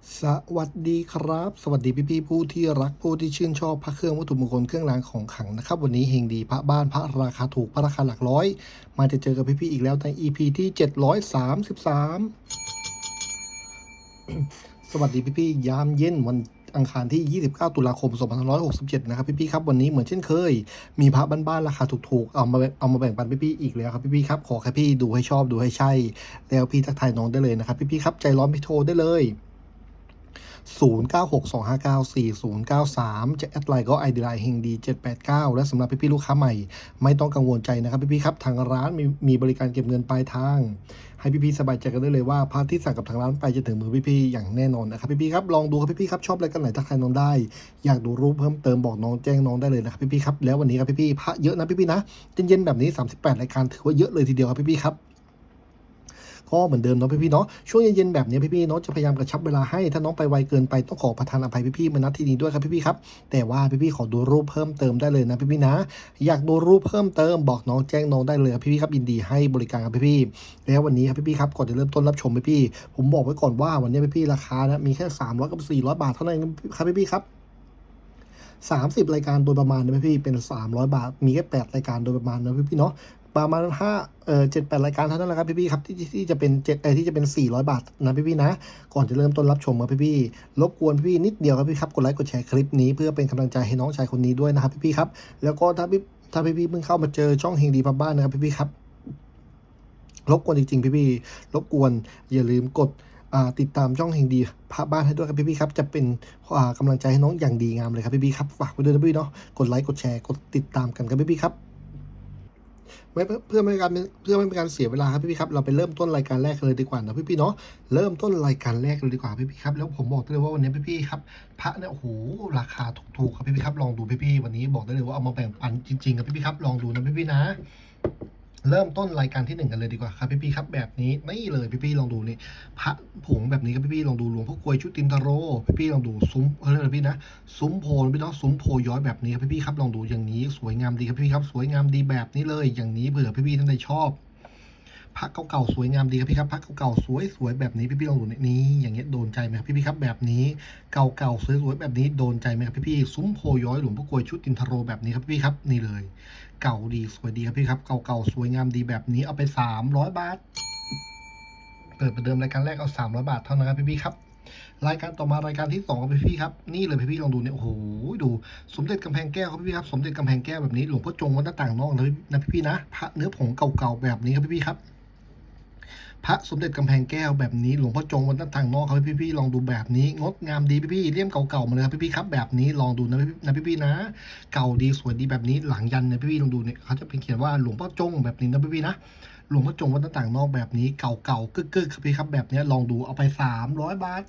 สวัสดีครับ สวัสดีพี่ๆผู้ที่รักผู้ที่ชื่นชอบพระเครื่องวัตถุมงคลเครื่องรางของขลังนะครับ วันนี้เฮงดีพระบ้านพระราคาถูกพระราคาหลักร้อย มาจะเจอกับพี่ๆอีกแล้วใน EP ที่ 733 สวัสดีพี่ๆยามเย็นวันอังคารที่ 29 ตุลาคม 2567 นะครับ พี่ๆครับ วันนี้เหมือนเช่นเคย มีพระบ้านๆ ราคาถูกๆ เอามาเอามาแบ่งปันพี่ๆอีกแล้วครับ พี่ๆครับ ขอแค่พี่ดูให้ชอบดูให้ใช่ แล้วพี่ทักทายน้องได้เลยนะครับ พี่ๆครับ ใจร้อนพี่โทรได้เลย 0962594093 จะแอดไลน์ก็ไอดีไลน์เฮงดี789 และสำหรับพี่ๆลูกค้าใหม่ ไม่ต้องกังวลใจนะครับพี่ๆครับทางร้านมีมีบริการเก็บเงินปลายทาง ให้พี่ๆสบายใจกันได้เลยว่าพาร์ทที่สั่งกับทางร้านไปจะถึงมือพี่ๆอย่างแน่นอนนะครับพี่ๆครับลองดูครับพี่ๆครับชอบอะไรกันไหนทักทายน้องได้ อยากดูรูปเพิ่มเติมบอกน้องแจ้งน้องได้เลยนะครับพี่ๆครับแล้ววันนี้ครับพี่ๆพระเยอะนะพี่ๆนะเย็นๆแบบนี้ 38รายการถือว่าเยอะเลยทีเดียวครับพี่ๆครับ ก็เหมือนเดิมเนาะพี่ๆเนาะช่วงเย็นๆแบบนี้พี่ๆเนาะจะพยายามกระชับเวลาให้ถ้าน้องไปไวเกินไปต้องขอประทานอภัยพี่ๆมาณที่นี้ด้วยครับพี่ๆครับแต่ว่าพี่ๆขอดูรูปเพิ่มเติมได้เลยนะพี่ๆนะ อยากดูรูปเพิ่มเติมบอกน้องแจ้งน้องได้เลยครับพี่ๆครับยินดีให้บริการครับพี่ๆแล้ววันนี้ครับพี่ๆครับก่อนจะเริ่มต้นรับชมพี่ๆผมบอกไว้ก่อนว่าวันนี้พี่ๆราคานะมีแค่ 300กับ400 บาทเท่านั้นครับพี่ๆครับสามสิบรายการโดยประมาณนะพี่เป็นสามร้อยบาท มีแค่แปดรายการโดยประมาณนะพี่พี่เนาะ ประมาณห้าเอ่อเจ็ดแปดรายการเท่านั้นแหละครับพี่พี่ครับที่ที่จะเป็นเจ็ดเอที่จะเป็นสี่ร้อยบาทนะพี่พี่นะ ก่อนจะเริ่มต้นรับชมครับพี่พี่รบกวนพี่พี่นิดเดียวครับพี่ครับกดไลค์กดแชร์คลิปนี้เพื่อเป็นกำลังใจให้น้องชายคนนี้ด้วยนะครับพี่พี่ครับ แล้วก็ถ้าพี่ถ้าพี่พี่เพิ่งเข้ามาเจอช่องเฮงดีพับบ้านนะครับพี่พี่ครับรบกวนจริงๆพี่พี่รบกวนอย่าลืมกดติดตามช่องแห่งดีพระบ้านให้ด้วยครับพี่ๆครับ จะเป็นอ่ากำลังใจให้น้องอย่างดีงามเลยครับพี่ๆครับ ฝากไว้ด้วยนะพี่เนาะกดไลค์กดแชร์กดติดตามกันครับพี่ๆครับ ไม่เพื่อไม่เป็นการเพื่อไม่เป็นการเสียเวลาครับพี่ๆครับเราไปเริ่มต้นรายการแรกเลยดีกว่านะพี่พี่เนาะเริ่มต้นรายการแรกเลยดีกว่าพี่พี่ครับแล้วผมบอกได้เลยว่าวันนี้พี่พี่ครับพระเนี่ยโอ้โหราคาถูกๆครับพี่พี่ครับลองดูพี่พี่วันนี้บอกได้เลยว่าเอามาแบ่งปันจริงๆครับพี่พี่ครับลองดูนะพี่พี่นะ เริ่มต้นรายการที่หนึ่งกันเลยดีกว่าครับพี่ๆครับแบบนี้นี่เลยพี่ๆลองดูนี่พระผงแบบนี้ครับพี่ๆลองดูหลวงพ่อกวยชุตินทโรพี่ๆลองดูซุ้มเขาเรียกอะไรพี่นะซุ้มโพนพี่น้องซุ้มโพย้อยแบบนี้ครับพี่ๆครับลองดูอย่างนี้สวยงามดีครับพี่ๆครับสวยงามดีแบบนี้เลยอย่างนี้เผื่อพี่ๆท่านใดชอบพระเก่าๆสวยงามดีครับพี่ครับพระเก่าๆสวยๆแบบนี้พี่ๆลองดูนี่อย่างเงี้ยโดนใจไหมครับพี่ๆครับแบบนี้เก่าๆสวยๆแบบนี้โดนใจไหมครับพี่ๆซุ้มโพย้อยหลวงพ่อกวยชุดตินทโรแบบนี้ครับพี่ๆครับนี่เลย เก่าดีสวยดีครับพี่ครับ เก่าๆสวยงามดีแบบนี้เอาไปสามร้อยบาท เปิดประเดิมรายการแรกเอาสามร้อยบาทเท่านั้นครับพี่ๆครับ รายการต่อมารายการที่2ครับพี่ครับ นี่เลยพี่ๆลองดูเนี่ยโอ้โหดู สมเด็จกำแพงแก้วครับพี่ๆครับ สมเด็จกำแพงแก้วแบบนี้หลวงพ่อจงวัดหน้าต่างนอกนะพี่นะ พระเนื้อผงเก่าๆแบบนี้ครับพี่ๆครับ พระสมเด็จกำแพงแก้วแบบนี้หลวงพ่อจงวัดหน้าต่างนอกครับพี่ๆลองดูแบบนี้ งดงามดีพี่ๆเลี่ยมเก่าๆมาเลยครับพี่ๆครับแบบนี้ลองดูนะพี่นะพี่ๆนะ เก่าดีสวยดีแบบนี้หลังยันเนี่ยพี่ๆลองดูเนี่ยเขาจะเป็นเขียนว่าหลวงพ่อจงแบบนี้นะพี่ๆนะหลวงพ่อจงวัน้าต่างนอกแบบนี้เก่าๆกึกๆครับพี่ครับแบบนี้ลองดูเอาไป 300 บาท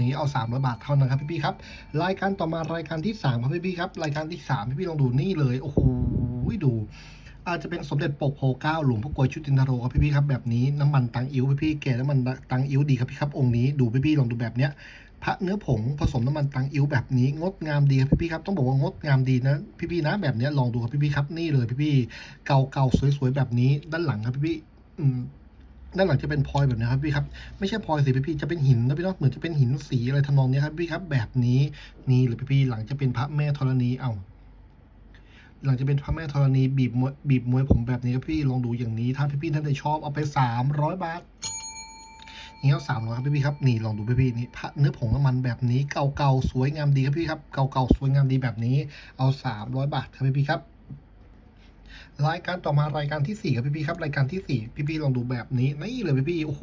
นี้เอา300บาทเท่านั้นครับพี่ๆครับ รายการต่อมารายการที่3ครับพี่ๆครับ รายการที่3พี่ๆลองดูนี่เลย โอ้โหดู อาจจะเป็นสมเด็จปกโพเก้าหลวงพ่อกลวยชุตินทโรครับพี่ๆครับแบบนี้น้ำมันตังอิ้วพี่ๆแก่น้ำมันตังอิ้วดีครับพี่ครับองค์นี้ดูพี่ๆลองดูแบบเนี้ยพระเนื้อผงผสมน้ำมันตังอิ้วแบบนี้งดงามดีครับพี่ๆครับต้องบอกว่างดงามดีนะพี่ๆนะแบบเนี้ยลองดูครับพี่ๆครับนี่เลยพี่ๆเก่าๆสวยๆแบบนี้ด้านหลังครับพี่ๆอืมด้านหลังจะเป็นพลอยแบบนี้ครับพี่ครับไม่ใช่พลอยสิพี่ๆจะเป็นหินนะพี่เนาะเหมือนจะเป็นหินสีอะไรทำนองนี้ครับพี่ครับแบบนี้นี่เลยพี่ๆหลังจะเป็นพระแม่ธรณีเอ้า หลังจะเป็นพระแม่ธรณีบีบมวยบีบมวยผมแบบนี้ครับพี่ลองดูอย่างนี้ถ้าพี่ๆท่านใดชอบเอาไป300บาทนี่เอาสามร้อยครับพี่ๆครับนี่ลองดูพี่ๆนี่พระเนื้อผงน้ำมันแบบนี้เก่าๆสวยงามดีครับพี่ครับเก่าๆสวยงามดีแบบนี้ เอา300บาทครับพี่ๆครับรายการต่อมารายการที่สี่ครับพี่ๆครับรายการที่สี่พี่ๆลองดูแบบนี้นี่เลยพี่ๆโอ้โห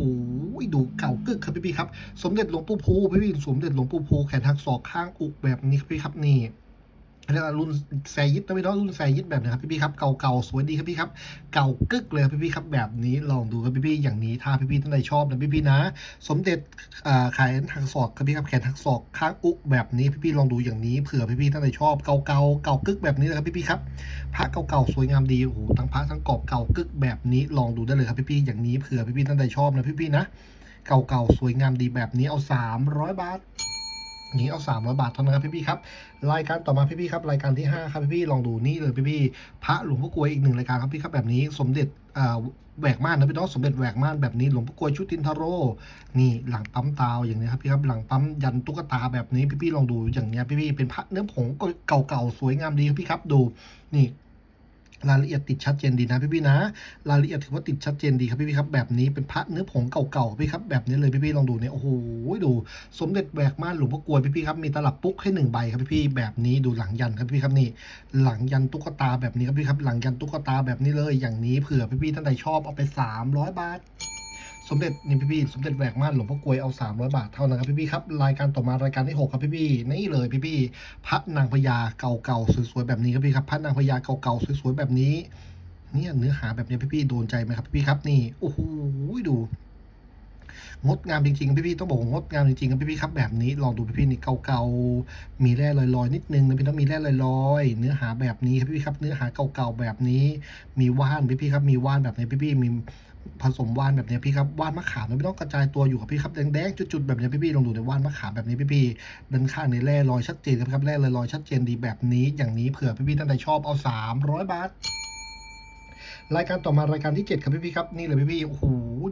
ดูเก่ากึกครับพี่ๆครับ สมเด็จหลวงปู่ภูพี่ๆสมเด็จหลวงปู่ภูแขนทักศอกข้างอุกแบบนี้ครับพี่ครับนี่ เรียกว่ารุ่นแซยิดนะพี่น้องรุ่นแซยิดแบบนะครับพี่ๆครับเก่าๆสวยดีครับพี่ครับเก่ากึกเลยครับพี่ๆครับแบบนี้ลองดูครับพี่ๆอย่างนี้ถ้าพี่ๆท่านใดชอบนะพี่ๆนะ สมเด็จอ่าขายหักศอกครับพี่ครับแขนหักศอกข้างอุแบบนี้พี่ๆลองดูอย่างนี้เผื่อพี่ๆท่านใดชอบเก่าๆเก่ากึกแบบนี้เลยครับพี่ๆครับพระเก่าๆสวยงามดีโอ้โหทั้งพระทั้งกรอบเก่ากึกแบบนี้ลองดูได้เลยครับพี่ๆอย่างนี้เผื่อพี่ๆท่านใดชอบนะพี่ๆนะ เก่าๆสวยงามดีแบบนี้เอา 300 บาท นี้เอา 300 บาทเท่านั้นครับพี่ๆครับรายการต่อมาพี่ๆครับรายการที่ 5 ครับพี่ๆลองดูนี่เลยพี่ๆพระหลวงพ่อกลวยอีกหนึ่งรายการครับพี่ครับแบบนี้สมเด็จแหวกม่านนะพี่น้องสมเด็จแหวกม่านแบบนี้หลวงพ่อกลวยชุตินทโรนี่หลังปั๊มตาวอย่างนี้ครับพี่ครับหลังปั๊มยันตุ๊กตาแบบนี้พี่ๆลองดูอย่างเนี้ยพี่ๆเป็นพระเนื้อผงเก่าๆสวยงามดีครับพี่ครับดูนี่ รายละเอียดติดชัดเจนดีนะพี่พี่นะ รายละเอียดถือว่าติดชัดเจนดีครับพี่พี่ครับ แบบนี้เป็นพระเนื้อผงเก่าๆพี่ครับแบบนี้เลยพี่พี่ลองดูเนี่ยโอ้โหดู สมเด็จแบกม่านหลวงพ่อกลวยพี่ๆครับมีตลับปุ๊กให้หนึ่งใบครับพี่พี่แบบนี้ดูหลังยันครับพี่ครับนี่ หลังยันตุ๊กตาแบบนี้ครับพี่ครับหลังยันตุ๊กตาแบบนี้เลยอย่างนี้เผื่อพี่ๆท่านใดชอบเอาไป 300 บาท สมเด็จนี่พี่ๆสมเด็จแหวกม่านหลวงพ่อกลวยเอา300บาทเท่านั้นครับพี่ๆครับรายการต่อมารายการที่หกครับพี่ๆนี่เลยพี่ๆพระนางพญาเก่าๆสวยๆแบบนี้ครับพี่ครับพระนางพญาเก่าๆสวยๆแบบนี้เนี่ยเนื้อหาแบบนี้พี่ๆโดนใจไหมครับพี่ๆครับนี่โอ้โหดูงดงามจริงๆพี่ๆต้องบอกว่างดงามจริงๆครับพี่ๆครับแบบนี้ลองดูพี่ๆนี่เก่าๆมีแร่ลอยๆนิดนึงนะพี่ต้องมีแร่ลอยๆเนื้อหาแบบนี้ครับพี่ๆครับเนื้อหาเก่าๆแบบนี้ มีว่านพี่ๆครับมีว่านแบบนี้พี่ๆมี ผสมว่านแบบนี้พี่ครับว่านมะขามไม่ต้องกระจายตัวอยู่กับพี่ครับแดงๆจุดๆแบบนี้พี่ๆลองดูในว่านมะขามแบบนี้พี่ๆด้านข้างในแร่ลอยชัดเจนครับครับแร่ลอยชัดเจนดีแบบนี้อย่างนี้เผื่อพี่ๆท่านใดชอบเอา 300 บาท รายการต่อมารายการที่ 7 ครับพี่พี่ครับนี่เลยพี่พี่โอ้โห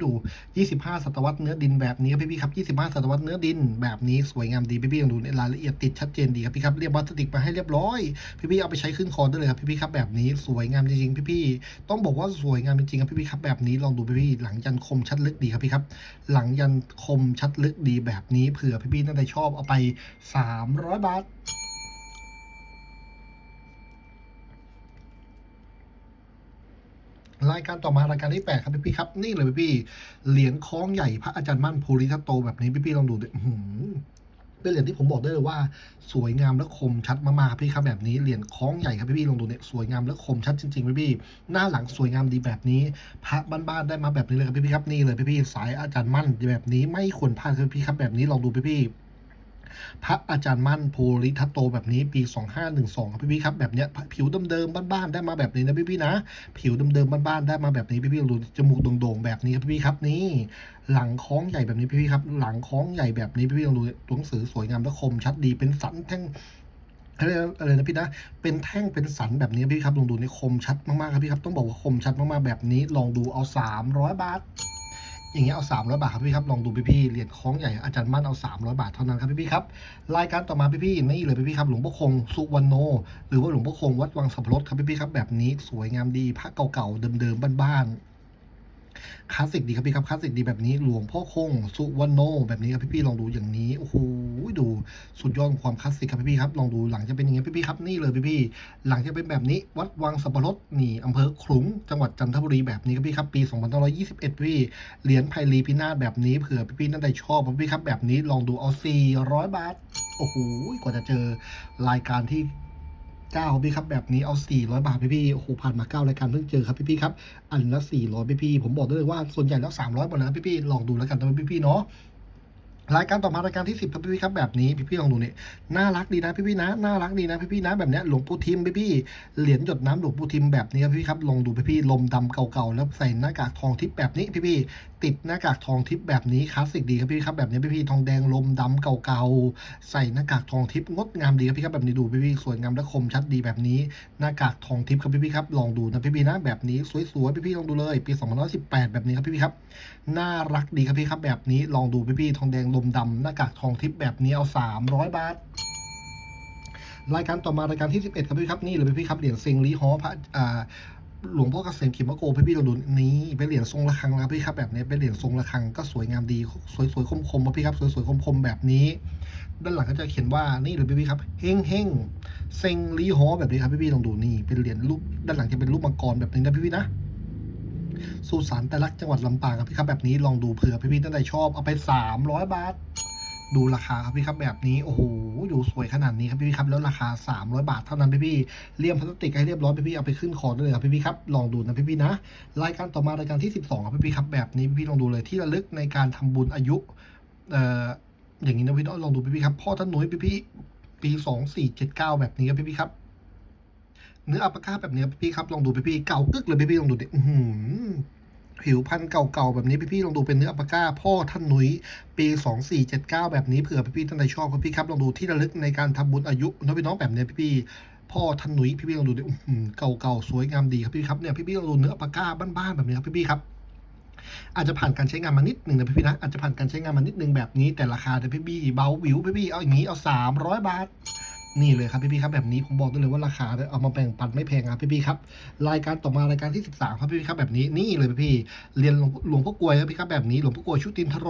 ดู 25 ศตวรรษเนื้อดินแบบนี้ครับพี่พี่ครับ 25 ศตวรรษเนื้อดินแบบนี้สวยงามดีพี่พี่ลองดูในรายละเอียดติดชัดเจนดีครับพี่ครับเรียบพลาสติกมาให้เรียบร้อยพี่พี่เอาไปใช้ขึ้นคอได้เลยครับพี่พี่ครับแบบนี้สวยงามจริงๆพี่พี่ต้องบอกว่าสวยงามจริงๆครับพี่พี่ครับแบบนี้ลองดูพี่พี่หลังยันคมชัดลึกดีครับพี่ครับหลังยันคมชัดลึกดีแบบนี้เผื่อพี่พี่ๆท่านใดชอบเอาไป 300 บาท รายการต่อมารายการที่ 8 ครับพี่พี่ครับ นี่เลยพี่พี่เหรียญคล้องใหญ่พระอาจารย์มั่นภูริทัตโตแบบนี้พี่พี่ลองดูดิหือเป็นเหรียญที่ผมบอกได้เลยว่า สวยงามและคมชัดมากๆครับพี่ครับแบบนี้เหรียญคล้องใหญ่ครับพี่พี่ลองดูเนี่ยสวยงามและคมชัดจริงๆพี่พี่หน้าหลังสวยงามดีแบบนี้ พระบ้านๆได้มาแบบนี้เลยครับพี่พี่ครับนี่เลยพี่พี่สายอาจารย์มั่นแบบนี้ไม่ควรพลาดครับพี่ครับแบบนี้ลองดูพี่พี่ พระอาจารย์มั่นโพลิทัตโตแบบนี้ปี 2512ครับพี่ครับแบบเนี้ยผิวเดิมๆบ้านๆได้มาแบบนี้นะพี่ๆนะ ผิวเดิมๆบ้านๆได้มาแบบนี้พี่ๆดูจมูกโด่งๆแบบนี้ครับพี่ๆครับนี่หลังคล้องใหญ่แบบนี้พี่ๆครับ หลังคล้องใหญ่แบบนี้พี่ๆลองดูตัวหนังสือสวยงามและคมชัดดีเป็นสันแท่งอะไรนะอะไรนะพี่นะ เป็นแท่งเป็นสันแบบนี้พี่ครับลองดูนี่คมชัดมากๆครับพี่ครับต้องบอกว่าคมชัดมากๆแบบนี้ลองดูเอา 300 บาท อย่างเงี้ยเอา 300 บาทครับพี่ครับลองดูพี่ๆเหรียญคล้องใหญ่อาจารย์มั่นเอา 300 บาทเท่านั้นครับพี่พี่ครับรายการต่อมาพี่ๆนี่เลยพี่พี่ครับหลวงพ่อคงสุวรรณโน หรือว่าหลวงพ่อคงวัดวังสับรถครับพี่พี่ครับแบบนี้สวยงามดีพระเก่าๆเดิมๆบ้านๆ คลาสสิกดีครับพี่ครับคลาสสิกดีแบบนี้หลวงพ่อคงสุวรรณโน แบบนี้ครับพี่ๆลองดูอย่างนี้โอ้โหดูสุดยอดของความคลาสสิกครับพี่ๆครับลองดูหลังจะเป็นอย่างเงี้พี่ๆครับนี่เลยพี่ๆหลังจะเป็นแบบนี้วัดวังสับปะรดนี่อำเภอขลุงจังหวัดจันทบุรีแบบนี้ครับพี่ครับปี 2521 พี่เหรียญไพลีพินาศแบบนี้เผื่อพี่ๆท่านใดชอบครับพี่ครับแบบนี้ลองดูเอา400 บาทโอ้โหกว่าจะเจอรายการที่ เก้าพี่ครับแบบนี้เอา400บาทพี่ๆโอ้โหผ่านมาเก้ารายการเพิ่งเจอครับพี่ๆครับอันละ400พี่ๆผมบอกได้เลยว่าส่วนใหญ่แล้ว300หมดเลยครับพี่ลองดูแล้วกันนะพี่เนาะรายการต่อมารายการที่10ครับพี่ๆครับแบบนี้พี่ๆลองดูนี่น่ารักดีนะพี่ๆนะน่ารักดีนะพี่ๆนะแบบเนี้ยหลวงปู่ทิมพี่ๆเหรียญหยดน้ำหลวงปู่ทิมแบบนี้ครับพี่ครับลองดูพี่ๆลมดำเก่าๆแล้วใส่หน้ากากทองทิพย์แบบนี้พี่ๆ ติดหน้ากากทองทิพย์แบบนี้คลาสสิกดีครับพี่ครับแบบนี้พี่ๆทองแดงลมดำเก่าๆใส่หน้ากากทองทิพย์งดงามดีครับพี่ครับแบบนี้ดูพี่ๆสวยงามและคมชัดดีแบบนี้หน้ากากทองทิพย์ครับพี่ๆครับลองดูนะพี่ๆนะแบบนี้สวยๆพี่ๆลองดูเลยปี2518แบบนี้ครับพี่ๆครับน่ารักดีครับพี่ครับแบบนี้ลองดูพี่ๆทองแดงลมดำหน้ากากทองทิพย์แบบนี้เอา 300 บาทรายการต่อมารายการที่ 11 ครับพี่ครับนี่เลยพี่ครับเหรียญเซิงลีฮอพระอ่า หลวงพ่อเกษมเขิมโกพี่พี่เราดูนี่เป็นเหรียญทรงระฆังนะพี่ครับแบบนี้เป็นเหรียญทรงระฆังก็สวยงามดีสวยสวยคมคมพี่ครับสวยสวยคมคมแบบนี้ ด้านหลังก็จะเขียนว่านี่เลยพี่พี่ครับเฮงเฮงเซ็งลีฮอแบบนี้ครับพี่พี่ลองดูนี่เป็นเหรียญรูปด้านหลังจะเป็นรูปมังกรแบบนี้นะพี่พี่นะสุสานแต่ลักจังหวัดลำปางครับพี่ครับแบบนี้ลองดูเผื่อพี่พี่ท่านใดชอบเอาไป300บาท ดูราคาครับพี่ครับแบบนี้โอ้โหดูสวยขนาดนี้ครับพี่ครับแล้วราคา 300 บาทเท่านั้นพี่พี่เลี่ยมพลาสติกให้เรียบร้อยพี่พี่เอาไปขึ้นคอได้เลยครับพี่พี่ครับลองดูนะพี่พี่นะรายการต่อมารายการที่ 12ครับพี่พี่ครับแบบนี้พี่พี่ลองดูเลยที่ระลึกในการทำบุญอายุเอ่ออย่างนี้นะพี่น้องลองดูพี่พี่ครับพ่อท่านหนุ่ยพี่พี่ปี2479แบบนี้ครับพี่พี่ครับเนื้ออัปปะก้าแบบนี้พี่พี่ครับลองดูพี่พี่เก่ากึกเลยพี่พี่ลองดูดิอื้อ ผิวพันธุ์เก่าๆ แบบนี้พี่ๆลองดูเป็นเนื้ออัปก้า พ่อท่านหนุยปี 2479 แบบนี้เผื่อพี่ๆท่านใดชอบครับพี่ครับลองดูที่ระลึกในการทำบุญอายุน้องพี่น้องแบบนี้พี่ๆพ่อท่านหนุยพี่ๆลองดูดิอื้อหือเก่าๆสวยงามดีครับพี่ครับเนี่ยพี่ๆลองดูเนื้ออัปก้าบ้านๆแบบนี้ครับพี่ๆครับอาจจะผ่านการใช้งานมานิดหนึ่งนะพี่ๆนะอาจจะผ่านการใช้งานมานิดหนึ่งแบบนี้แต่ราคาเนี่ยพี่ๆเบาวิวพี่ๆเอาอย่างนี้เอา300 บาท นี่เลยครับพี่ๆครับแบบนี้ผมบอกได้เลยว่าราคาเอามาแบ่งปันไม่แพงครับพี่ๆครับรายการต่อมารายการที่ 13ครับพี่ๆครับแบบนี้นี่เลยพี่ๆเรียนหลวงหลวงพ่อกลวยครับพี่ครับแบบนี้หลวงพ่อกลวยชุตินทโร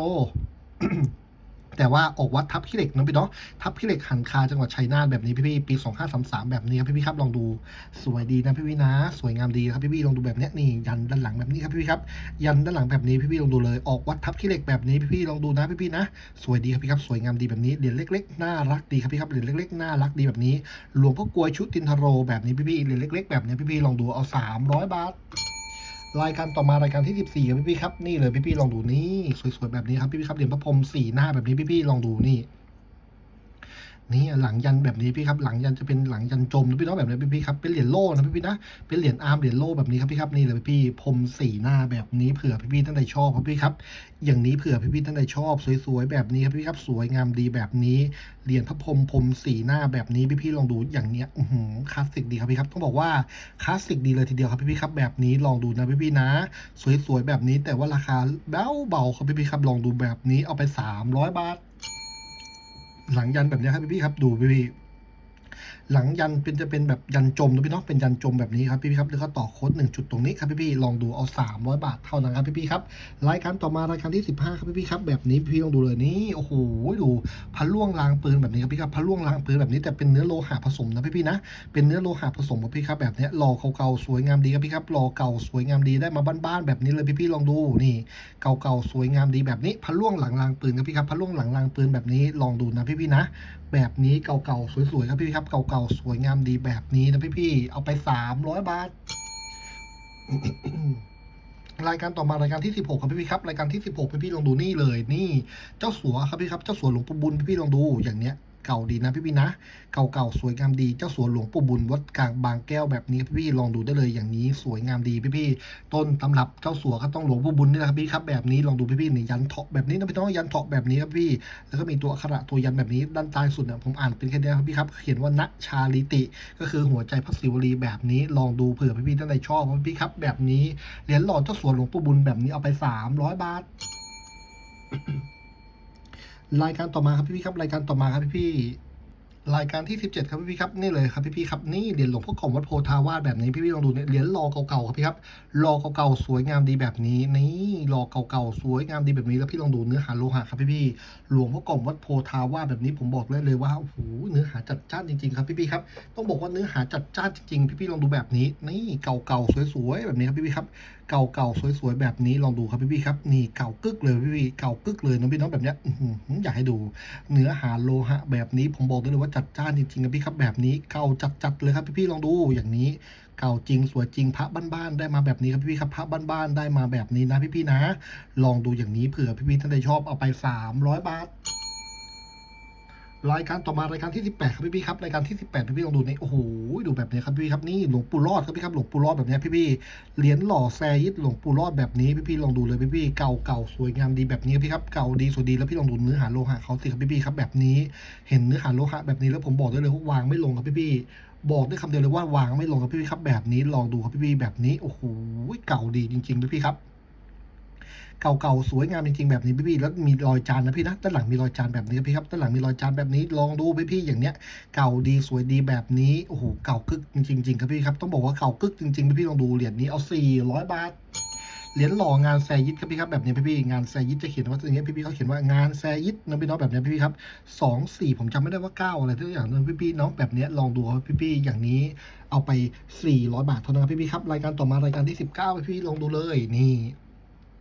แต่ว่าออกวัดทับขี้เหล็กนะพี่เนาะทับขี้เหล็กหันคาจังหวัดชัยนาทแบบนี้พี่ๆปี 2533 แบบนี้ครับพี่ๆครับลองดูสวยดีนะพี่ๆนะ สวยงามดีครับพี่ๆลองดูแบบนี้นี่ยันด้านหลังแบบนี้ครับพี่ๆครับยันด้านหลังแบบนี้พี่ๆลองดูเลยออกวัดทับขี้เหล็กแบบนี้พี่ๆลองดูนะพี่ๆนะ สวยดีครับพี่ครับสวยงามดีแบบนี้เหรียญเล็กๆน่ารักดีครับพี่ครับเหรียญเล็กๆน่ารักดีแบบนี้ หลวงพ่อกลวยชุดตินทโรแบบนี้พี่ๆเหรียญเล็กๆแบบนี้พี่ๆลองดูเอา 300 บาท รายการต่อมารายการที่ 14ครับพี่พี่ครับนี่เลยพี่พี่ลองดูนี่สวยๆแบบนี้ครับพี่พี่ครับเหรียญพระพรหมสี่หน้าแบบนี้พี่พี่ลองดูนี่ นี่หลังยันแบบนี้พี่ครับหลังยันจะเป็นหลังยันจมนะพี่น้องแบบนี้พี่ครับเป็นเหรียญโล่นะพี่ๆนะเป็นเหรียญอาร์มเหรียญโล่แบบนี้ครับพี่ครับนี่เลยพี่พรมสีหน้าแบบนี้เผื่อพี่ๆท่านใดชอบครับพี่ครับ อย่างนี้เผื่อพี่ๆท่านใดชอบ สวยๆแบบนี้ครับพี่ครับสวยงามดีแบบนี้เหรียญพระพรมพรมสีหน้าแบบนี้พี่ๆลองดูอย่างเนี้ยอือหือคลาสสิกดีครับพี่ครับต้องบอกว่าคลาสสิกดีเลยทีเดียวครับพี่ๆครับแบบนี้ลองดูนะพี่ๆนะ สวยๆแบบนี้แต่ว่าราคาเบาๆครับพี่ๆครับลองดูแบบนี้เอาไป 300 บาท หลังยันแบบนี้ครับพี่ๆครับดูพี่ หลังยันเป็นจะเป็นแบบยันจมนะพี่เนาะเป็นยันจมแบบนี้ครับพี่ๆครับแล้วก็ต่อโค้ดหนึ่งจุดตรงนี้ครับพี่ๆลองดูเอา300บาทเท่านั้นครับพี่ๆครับรายการต่อมารายการที่15ครับพี่ๆครับแบบนี้พี่ๆลองดูเลยนี่โอ้โหดูพันล่วงรางปืนแบบนี้ครับพี่ครับพันล่วงรางปืนแบบนี้แต่เป็นเนื้อโลหะผสมนะพี่ๆนะเป็นเนื้อโลหะผสมครับพี่ครับแบบนี้หล่อเก่าๆสวยงามดีครับพี่ครับหล่อเก่าสวยงามดีได้มาบ้านๆแบบนี้เลยพี่ๆลองดูนี่เก่าๆสวยงามดีแบบนี้พันล่วงหลังรางปืนครับพี่ครับพันล่วงหลังรางปืนแบบนี้ลองดูนะพี่ๆนะ แบบนี้เก่าๆสวยๆครับพี่ครับ เก่าๆสวยงามดีแบบนี้นะพี่ๆเอาไปสามร้อยบาทรายการต่อมารายการที่ 16 ครับพี่ๆครับรายการที่ 16 พี่ๆลองดูนี่เลยนี่ เจ้าสัวครับพี่ครับเจ้าสัวหลวงปู่บุญพี่ๆลองดูอย่างเนี้ย เก่าดีนะพี่ๆนะ เก่าๆสวยงามดีเจ้าสัวหลวงปู่บุญวัดกลางบางแก้วแบบนี้พี่ๆลองดูได้เลยอย่างนี้สวยงามดีพี่ๆต้นตำรับเจ้าสัวก็ต้องหลวงปู่บุญนี่แหละครับพี่ครับแบบนี้ลองดูพี่ๆนี่ยันเถาะแบบนี้นะพี่น้องยันเถาะแบบนี้ครับพี่ แล้วก็มีตัวอักขระตัวยันแบบนี้ด้านใต้สุดเนี่ยผมอ่านเป็นแค่นี้ครับพี่ครับเขียนว่าณชาลิติ ก็คือหัวใจพระศิวลีแบบนี้ลองดูเผื่อพี่ๆท่านใดชอบครับพี่ครับแบบนี้เหรียญหล่อเจ้าสัวหลวงปู่บุญแบบนี้เอาไป 300 บาท รายการต่อมาครับพี่ๆครับรายการต่อมาครับพี่ๆรายการที่ 17 ครับพี่ๆครับนี่เลยครับพี่ๆครับนี่เหรียญหลวงพ่อของวัดโพธาวาสแบบนี้พี่ๆลองดูเนี่ยเหรียญรอเก่าๆครับพี่ครับรอเก่าๆสวยงามดีแบบนี้ นี่รอเก่าๆสวยงามดีแบบนี้แล้วพี่ลองดูเนื้อหาโลหะครับพี่ๆหลวงพ่อกล่อมวัดโพธาวาสแบบนี้ผมบอกเลยเลยว่าโอ้โหเนื้อหาจัดจ้านจริงๆครับพี่ๆครับต้องบอกว่าเนื้อหาจัดจ้านจริงๆพี่ๆลองดูแบบนี้ นี่เก่าๆสวยๆแบบนี้ครับพี่ๆครับ เก่าๆสวยๆแบบนี้ลองดูครับพี่ๆครับนี่เก่ากึกเลยพี่ๆเก่ากึกเลยน้องพี่น้องแบบเนี้ยอยากให้ดูเนื้อหาโลหะแบบนี้ผมบอกได้เลยว่าจัดจ้านจริงๆครับพี่ครับแบบนี้เก่าจัดๆเลยครับพี่ๆลองดูอย่างนี้เก่าจริงสวยจริงพระบ้านๆได้มาแบบนี้ครับพี่ๆครับพระบ้านๆได้มาแบบนี้นะพี่ๆนะ ลองดูอย่างนี้เผื่อพี่ๆท่านใดชอบเอาไป 300 บาท รายการต่อมารายการที่ 18 ครับพี่ๆครับรายการที่ 18 พี่ๆลองดูในโอ้โหดูแบบนี้ครับพี่ๆครับนี่หลวงปู่รอดครับพี่ครับหลวงปู่รอดแบบนี้พี่ๆเหรียญหล่อแซยิดหลวงปู่รอดแบบนี้พี่ๆลองดูเลยพี่ๆเก่าเก่าสวยงามดีแบบนี้พี่ครับเก่าดีสวยดีแล้วพี่ลองดูเนื้อหาโลหะเขาสิครับพี่ๆครับแบบนี้เห็นเนื้อหาโลหะแบบนี้แล้วผมบอกได้เลยว่าวางไม่ลงครับพี่ๆบอกได้คำเดียวเลยว่าวางไม่ลงครับพี่ๆครับแบบนี้ลองดูครับพี่ๆแบบนี้โอ้โหเก่าดีจริงๆพี่ๆครับ เก่าๆสวยงามจริงๆแบบนี้พี่ๆแล้วมีรอยจานนะพี่นะด้านหลังมีรอยจานแบบนี้พี่ครับด้านหลังมีรอยจานแบบนี้ลองดูพี่ๆอย่างเนี้ย เก่าดีสวยดีแบบนี้โอ้โหเก่ากึกจริงๆครับพี่ครับต้องบอกว่าเก่ากึกจริงๆพี่ๆลองดูเหรียญนี้เอา400บาทเหรียญหล่องานแซยิดครับพี่ครับแบบนี้พี่ๆงานแซยิดจะเขียนว่าอย่างเงี้ยพี่ๆเขาเขียนว่างานแซยิดนะพี่น้องแบบนี้พี่ๆครับสองสี่ผมจำไม่ได้ว่าเก้าอะไรทุกอย่างนึงพี่ๆน้องแบบเนี้ยลองดูครับพี่ๆอย่างนี้เอาไป 400 บาทเท่านั้นครับพี่ๆครับรายการต่อมารายการที่ 19พี่ๆลองดูเลยนี่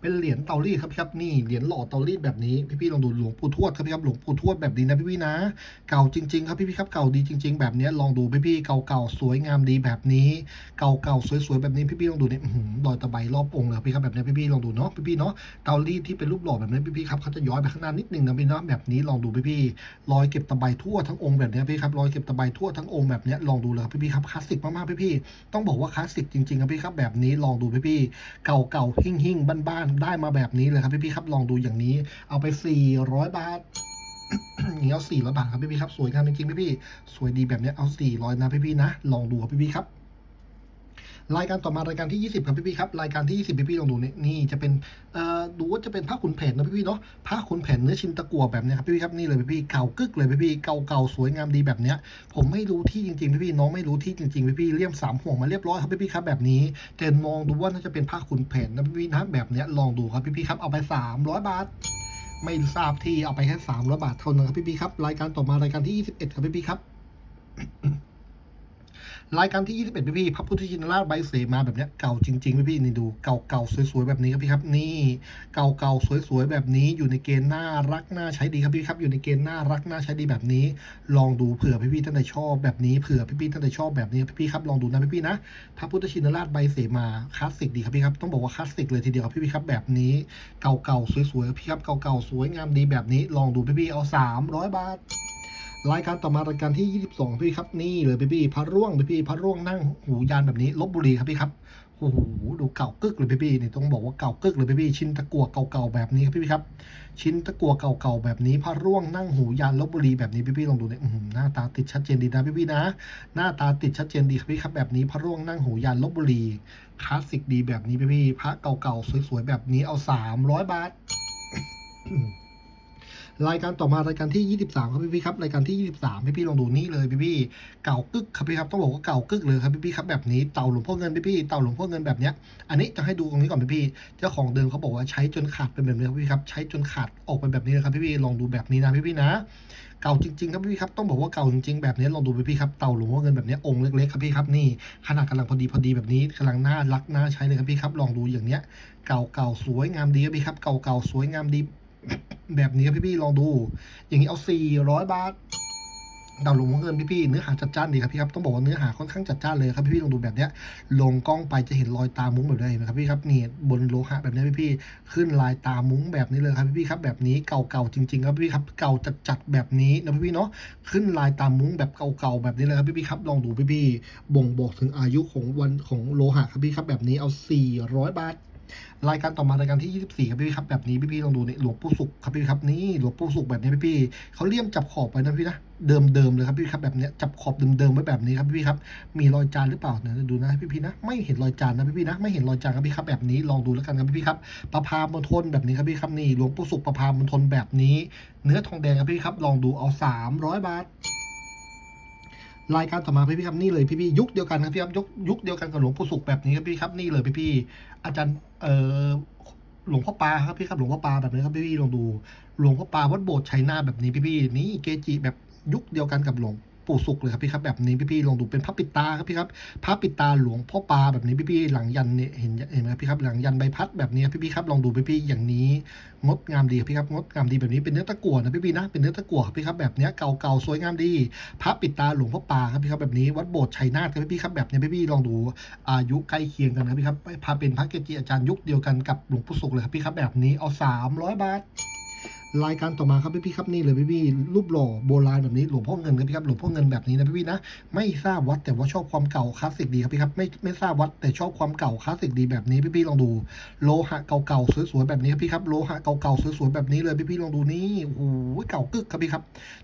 เป็นเหรียญเตารีดครับพี่ครับนี่เหรียญหล่อเตารีดแบบนี้พี่ๆลองดูหลวงปู่ทวดครับพี่ครับหลวงปู่ทวดแบบนี้นะพี่ๆนะ เก่าจริงๆ ครับพี่ๆครับเก่าดีจริง ๆ แบบนี้ลองดูพี่ๆเก่าๆสวยงามดีแบบนี้ เก่าๆสวยๆแบบนี้พี่ๆลองดูเนี่ยอื้อหือรอยตะไบรอบองค์เลยพี่ครับแบบนี้พี่ๆลองดูเนาะพี่ๆเนาะเตารีดที่เป็นรูปหล่อแบบนี้พี่ๆครับเขาจะย้อยไปข้างหน้านิดนึงนะพี่เนาะแบบนี้ลองดูพี่ๆรอยเก็บตะไบทั่วทั้งองค์แบบนี้พี่ครับรอยเก็บตะไบทั่วทั้งองค์แบบนี้ลองดูเลยครับพี่ๆครับคลาสสิกมากๆพี่ๆต้องบอกว่าคลาสสิกจริงๆครับพี่ครับแบบนี้ลองดูพี่ๆเก่าๆหิ่งๆบ้านๆได้มาแบบนี้เลยครับพี่พี่ครับลองดูอย่างนี้ เอาไป 400 บาทอย่างนี้เอา400บาทครับพี่พี่ครับสวยงามจริงๆพี่ๆสวยดีแบบนี้เอา400นะพี่พี่นะลองดูครับพี่ๆครับ รายการต่อมารายการที่ 20 ครับพี่ๆครับรายการที่ 20 พี่ๆลองดูนี่นี่จะเป็นเอ่อดูว่าจะเป็นผ้าขุนแผนนะพี่ๆเนาะผ้าขุนแผนเนื้อชิ้นตะกั่วแบบเนี้ยครับพี่ๆครับนี่เลยพี่ๆเก่ากึกเลยพี่ๆเก่าๆสวยงามดีแบบเนี้ยผมไม่รู้ที่จริงๆพี่ๆน้องไม่รู้ที่จริงๆพี่ๆเลี่ยมสามห่วงมาเรียบร้อยครับพี่ๆครับแบบนี้แต่มองดูว่าน่าจะเป็นผ้าขุนแผนนะพี่ๆนะแบบเนี้ยลองดูครับพี่ๆครับเอาไป 300 บาทไม่ทราบที่เอาไปแค่300บาทเท่านั้นครับพี่ๆครับรายการต่อมารายการที่ 21 ครับพี่ๆครับ รายการที่ 21 พี่พี่พระพุทธชินราชใบเสมาแบบเนี้ยเก่าจริงๆ พี่พี่นี่ดูเก่าๆสวยๆแบบนี้ครับพี่ครับนี่เก่าๆสวยๆแบบนี้อยู่ในเกณฑ์น่ารักน่าใช้ดีครับพี่ครับอยู่ในเกณฑ์น่ารักน่าใช้ดีแบบนี้ ลองดูเผื่อพี่พี่ท่านใดชอบแบบนี้เผื่อพี่พี่ท่านใดชอบแบบนี้พี่พี่ครับลองดูนะพี่พี่นะพระพุทธชินราชใบเสมาคลาสสิกดีครับพี่ครับต้องบอกว่าคลาสสิกเลยทีเดียวครับพี่พี่ครับแบบนี้เก่าๆสวยๆพี่ครับเก่าๆสวยงามดีแบบนี้ ลองดูพี่พี่เอา 300 บาท รายการต่อมารายการที่ 22 พี่ครับ นี่เลยพี่พี่พระร่วงพี่พี่พระร่วงนั่งหูยานแบบนี้ลบบุรีครับพี่ครับโอ้โหดูเก่ากึกเลยพี่พี่นี่ต้องบอกว่าเก่ากึกเลยพี่พี่ชิ้นตะกั่วเก่าๆแบบนี้ครับพี่พี่ครับ ชิ้นตะกั่วเก่าๆแบบนี้พระร่วงนั่งหูยานลบบุรีแบบนี้พี่พี่ลองดูเนี่ยอื้อหือหน้าตาติดชัดเจนดีนะพี่พี่นะ หน้าตาติดชัดเจนดีครับพี่ครับแบบนี้พระร่วงนั่งหูยานลบบุรีคลาสสิกดีแบบนี้พี่พี่พระเก่าๆสวยๆแบบนี้เอา300บาท รายการต่อมารายการที่ 23 ครับพี่พี่ครับรายการที่ 23พี่พี่ลองดูนี่เลยพี่พี่เก่ากึกครับพี่ครับต้องบอกว่าเก่ากึกเลยครับพี่พี่ครับแบบนี้เต่าหลวงพ่อเงินพี่พี่เต่าหลวงพ่อเงินแบบเนี้ยอันนี้จะให้ดูตรงนี้ก่อนพี่พี่เจ้าของเดิมเขาบอกว่าใช้จนขาดเป็นแบบนี้ครับพี่ครับใช้จนขาดออกเป็นแบบนี้เลยครับพี่พี่ลองดูแบบนี้นะพี่พี่นะเก่าจริงๆครับพี่ครับต้องบอกว่าเก่าจริงๆแบบนี้ลองดูพี่พี่ครับเต่าหลวงพ่อเงินแบบนี้องค์เล็กๆครับพี่ครับนี่ขนาดกำลังพอดีพอดีแบบนี้กำลังน่ารักน่าใช้เลยครับพี่ครับลองดูอย่างเนี้ยเก่าๆสวยงามดีครับพี่ครับเก่าๆสวยงามดี แบบนี้พี่ๆลองดู อย่างนี้เอา 400 บาทดาวหลวงเงินพี่ๆเนื้อหาจัดจ้านดีครับพี่ครับต้องบอกว่าเนื้อหาค่อนข้างจัดจ้านเลยครับพี่ๆลองดูแบบเนี้ยลงกล้องไปจะเห็นรอยตามุ้งแบบนี้เห็นไหมครับพี่ครับนี่บนโลหะแบบนี้พี่ๆขึ้นลายตามุ้งแบบนี้เลยครับพี่ๆครับแบบนี้เก่าๆจริงๆครับพี่ครับเก่าจัดๆแบบนี้นะพี่ๆเนาะขึ้นลายตามุ้งแบบเก่าๆแบบนี้เลยครับพี่ๆครับลองดูพี่ๆบ่งบอกถึงอายุของวันของโลหะครับพี่ครับแบบนี้เอา 400 บาท รายการต่อมารายการที่ 24 ครับพี่ครับแบบนี้พี่ๆลองดูนี่หลวงปู่สุขครับพี่ครับนี่หลวงปู่สุขแบบนี้พี่ๆเขาเลี่ยมจับขอบไปนะพี่นะเดิมๆเลยครับพี่ครับแบบเนี้ยจับขอบเดิมๆไว้แบบนี้ครับพี่ครับมีรอยจานหรือเปล่าเนี่ยดูนะพี่ๆนะไม่เห็นรอยจานนะพี่ๆนะไม่เห็นรอยจานครับพี่ครับแบบนี้ลองดูแล้วกันครับพี่ครับประพามณฑลแบบนี้ครับพี่ครับนี่หลวงปู่สุขประพามณฑลแบบนี้ เนื้อทองแดงครับพี่ครับลองดูเอา 300 บาทรายการต่อมาพี่ๆครับนี่เลยพี่ๆยุคเดียวกันครับพี่ครับยุคยุคเดียวกันกับหลวงปู่สุขแบบนี้ครับพี่ครับนี่เลยพี่ๆ อาจารย์เออหลวงพ่อปาครับพี่ครับหลวงพ่อปาแบบนี้ครับพี่ๆลองดู หลวงพ่อปาวัดโบสถ์ชัยนาทแบบนี้พี่ๆนี่เกจิแบบยุคเดียวกันกับหลวง ปู่สุขเลยครับพี่ครับแบบนี้พี่ๆลองดูเป็นพระปิดตาครับพี่ครับพระปิดตาหลวงพ่อปาแบบนี้พี่ๆหลังยันเนี่ยเห็นเห็นไหมครับพี่ครับหลังยันใบพัดแบบนี้พี่ๆครับลองดูพี่ๆอย่างนี้ งดงามดีครับพี่ครับงดงามดีแบบนี้เป็นเนื้อตะกั่วนะพี่ๆนะเป็นเนื้อตะกั่วครับพี่ครับแบบเนี้ยเก่าๆสวยงามดี พระปิดตาหลวงพ่อปาครับพี่ครับแบบนี้วัดโบสถ์ชัยนาทครับพี่ครับแบบนี้พี่ๆลองดูอายุใกล้เคียงกันครับพี่ครับพาเป็นพระเกจิอาจารย์ยุคเดียวกันกับหลวงปู่ศุกเลยครับพี่ครับแบบนี้เอา300บาท รายการต่อมาครับพี่ๆครับนี่เลยพี่ๆรูปหล่อโบราณแบบนี้หลวงพ่อเงินครับพี่ครับหลวงพ่อเงินแบบนี้นะพี่ๆนะไม่ทราบวัดแต่ว่าชอบความเก่าคลาสสิกดีครับพี่ครับไม่ไม่ทราบวัดแต่ชอบความเก่าคลาสสิกดีแบบนี้พี่ๆลองดู โลหะเก่าๆสวยๆแบบนี้ครับพี่ครับโลหะเก่าๆสวยๆแบบนี้เลยพี่ๆลองดูนี่โอ้โหเก่ากึกครับพี่ครับ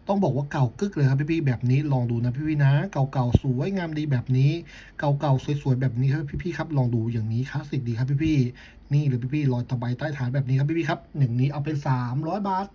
ต้องบอกว่าเก่ากึกเลยครับพี่ๆแบบนี้ลองดูนะพี่ๆนะ เก่าๆสวยงามดีแบบนี้ เก่าๆสวยๆแบบนี้ครับพี่ๆครับลองดูอย่างนี้คลาสสิกดีครับพี่ๆ นี่หรือพี่ๆลอยตะไบใต้ฐานแบบนี้ครับพี่ๆครับหนึ่งนี้เอาไป 300 บาท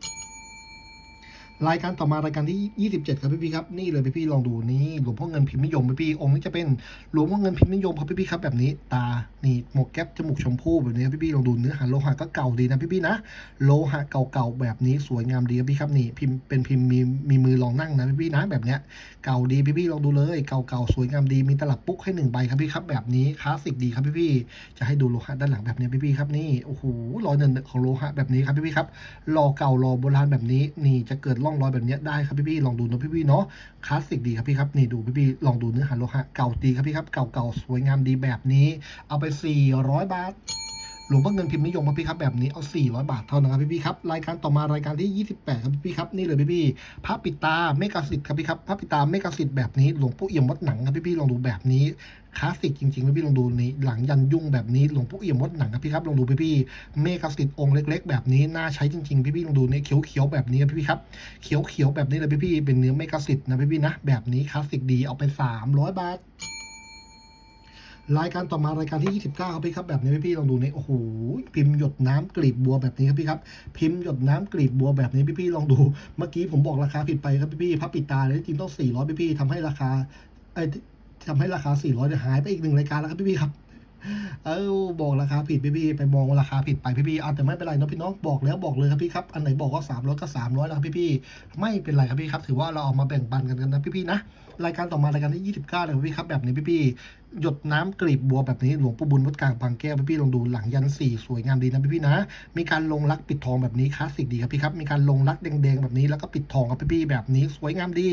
รายการต่อมารายการที่ 27 ครับพี่พี่ครับนี่เลยพี่พี่ลองดูนี่หลวงพ่อเงินพิมพ์นิยมพี่พี่องค์นี้จะเป็นหลวงพ่อเงินพิมพ์นิยมครับพี่พี่ครับแบบนี้ตานี่หมวกแก๊ปจมูกชมพูแบบนี้พี่พี่ลองดูเนื้อหาโลหะก็เก่าดีนะพี่พี่นะโลหะเก่าๆแบบนี้สวยงามดีครับพี่ครับนี่พิมพ์เป็นพิมพ์มีมีมือรองนั่งนะพี่พี่นะแบบเนี้ยเก่าดีพี่พี่ลองดูเลยเก่าๆสวยงามดีมีตลับปุ๊กให้หนึ่งใบครับพี่ครับแบบนี้คลาสสิกดีครับพี่พี่จะให้ดูโลหะด้านหลังแบบนี้พี่พี่ครับนี่โอ้โหรอยเนินของโลหะแบบนี้ครับพี่พี่ครับรอเก่ารอโบราณแบบนี้นี่จะเกิดร่องรอยแบบนี้ได้ครับพี่ๆลองดูนะพี่ๆเนาะคลาสสิกดีครับพี่ครับนี่ดูพี่ๆลองดูเนื้อหาโลหะเก่าดีครับพี่ครับเก่าๆสวยงามดีแบบนี้ เอาไป 400 บาท หลวงพ่อเงินพิมพ์นิยมพี่ครับแบบนี้เอา400 บาทเท่านั้นครับพี่ครับรายการต่อมารายการที่ 28 ครับพี่ครับนี่เลยพี่พระปิตาเมกาสิทธิ์ครับพี่ครับพระปิตาเมกาสิทธิ์แบบนี้หลวงปู่เอี่ยมวัดหนังครับพี่ๆลองดูแบบนี้คลาสสิกจริงๆพี่ๆลองดูนี่หลังยันยุ่งแบบนี้หลวงปู่เอี่ยมวัดหนังครับพี่ครับลองดูพี่ๆเมกาสิทธิ์องค์เล็ก ๆ แบบนี้น่าใช้จริงๆพี่ๆลองดูนี่เขียวๆแบบนี้พี่ๆครับเขียวๆแบบนี้เลยพี่ๆเป็นเนื้อเมกาสิทธิ์นะพี่ๆนะแบบนี้คลาสสิกดีเอาไป 300 บาท รายการต่อมารายการที่ 29ครับพี่ครับแบบนี้พี่ๆลองดูนี่โอ้โหพิมพ์หยดน้ำกลีบบัวแบบนี้ครับพี่ครับพิมพ์หยดน้ำกลีบบัวแบบนี้พี่ๆลองดู เมื่อกี้ผมบอกราคาผิดไปครับพี่ๆพับปิดตาเลยจริงต้อง 400พี่ๆทำให้ราคาเอ้ทำให้ราคา 400เนี่ยหายไปอีกหนึ่งรายการแล้วครับพี่ๆครับเออบอกราคาผิดพี่ๆไปมองราคาผิดไปพี่ๆเอาแต่ไม่เป็นไรเนาะพี่น้องบอกแล้วบอกเลยครับพี่ครับอันไหนบอกว่า300ก็300แล้วครับพี่ๆไม่เป็นไรครับพี่ครับ ถือว่าเราเอามาแบ่งปันกันกันนะพี่ๆนะรายการต่อมารายการที่29เลยครับพี่ครับแบบนี้พี่ๆ หยดน้ำกลีบบัวแบบนี้หลวงปู่บุญวัดกลางบางแก้วพี่ๆลองดูหลังยันสี่สวยงามดีนะพี่ๆนะ มีการลงรักปิดทองแบบนี้คลาสสิกดีครับพี่ครับมีการลงรักแดงๆแบบนี้แล้วก็ปิดทองครับพี่ๆแบบนี้สวยงามดี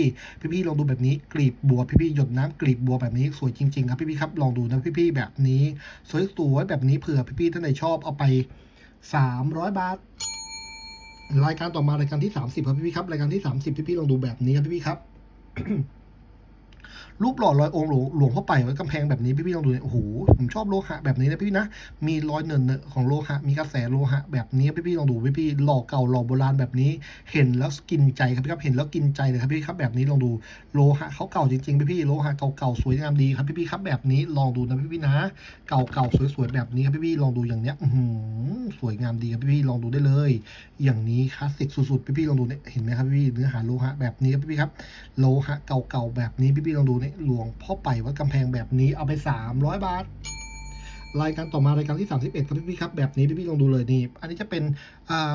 พี่ๆลองดูแบบนี้กลีบบัวพี่ๆหยดน้ำกลีบบัวแบบนี้สวยจริงๆครับพี่ๆครับลองดูนะพี่ๆแบบนี้ สวยๆแบบนี้เผื่อพี่ๆท่านไหนชอบเอาไป 300 บาทรายการต่อมารายการที่ 30 ครับพี่ๆครับรายการที่ 30พี่ๆลองดูแบบนี้ครับพี่ๆครับ รูปหล่อรอยองค์หลวงพ่อไปไว้กำแพงแบบนี้พี่ๆลองดูเนี่ยโอ้โหผมชอบโลหะแบบนี้นะพี่ๆนะมีรอยเนินๆของโลหะ มีกระแสโลหะแบบนี้พี่ๆลองดูพี่ๆหล่อเก่าหล่อโบราณแบบนี้ เห็นแล้วกินใจครับพี่ครับเห็นแล้วกินใจเลยครับพี่ครับแบบนี้ลองดูโลหะเขาเก่าจริงๆพี่ๆโลหะเก่าๆสวยงามดีครับพี่ๆครับแบบนี้ลองดูนะพี่ๆนะ เก่าๆสวยๆแบบนี้ครับพี่ๆลองดูอย่างเนี้ยอืสวยงามดีครับพี่ๆลองดูได้เลย อย่างนี้คลาสสิกสุดๆพี่ๆลองดูเนี่ยเห็นไหมครับพี่เนื้อหาโลหะแบบนี้ครับพี่ๆครับโลหะเก่าๆแบบนี้พี่ๆลองดูเนี่ยหลวงพ่อไปวัดกำแพงแบบนี้เอาไป 300 บาท รายการต่อมารายการที่ 31ครับพี่ๆครับแบบนี้พี่ๆลองดูเลยนี่อันนี้จะเป็น